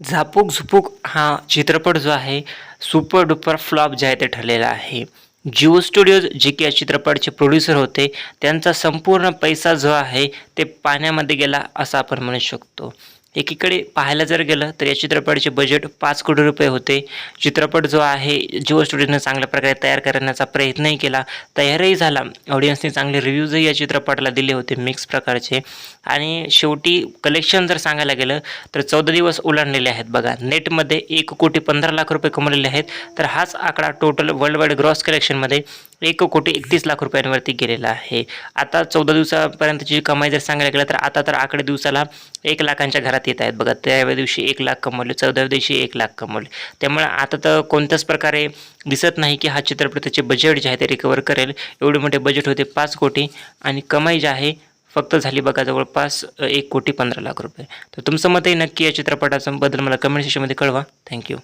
झापूक झुपूक हा चित्रपट जो आहे सुपर डुपर फ्लॉप जे आहे ते ठरलेला आहे. जिओ स्टुडिओज जे की या चित्रपटाचे प्रोड्युसर होते त्यांचा संपूर्ण पैसा जो आहे ते पाण्यामध्ये गेला असं आपण म्हणू शकतो. एकीकडे पाहायला जर गेलं तर या चित्रपटाचे बजेट पाच कोटी रुपये होते. चित्रपट जो आहे जिओ स्टुडिओने चांगल्या प्रकारे तयार करण्याचा प्रयत्नही केला. तयारही झाला. ऑडियन्सने चांगले रिव्ह्यूजही या चित्रपटाला दिले होते मिक्स प्रकारचे. आणि शेवटी कलेक्शन जर सांगायला गेलं तर चौदा दिवस ओलांडलेले आहेत बघा. नेटमध्ये एक कोटी पंधरा लाख रुपये कमवलेले आहेत. तर हाच आकडा टोटल वर्ल्ड वाईड ग्रॉस कलेक्शनमध्ये एक कोटी एकतीस लाख रुपयांवरती गेलेला आहे. आता चौदा दिवसापर्यंतची कमाई जर सांगायला गेलं तर आता तर आकडे दिवसाला एक लाखांच्या घरात येत आहेत. बघा त्याव्या दिवशी एक लाख कमवले चौदाव्या दिवशी एक लाख कमवले. त्यामुळे आता तर कोणत्याच प्रकारे दिसत नाही की हा चित्रपटाचे बजेट जे आहे ते रिकवर करेल. एवढे मोठे बजेट होते पाच कोटी आणि कमाई जी आहे फक्त झाली बघा जवळपास एक कोटी पंधरा लाख रुपये. तर तुमचं मतही नक्की या चित्रपटाचं बद्दल मला कमेंट सेक्शनमध्ये कळवा. थँक्यू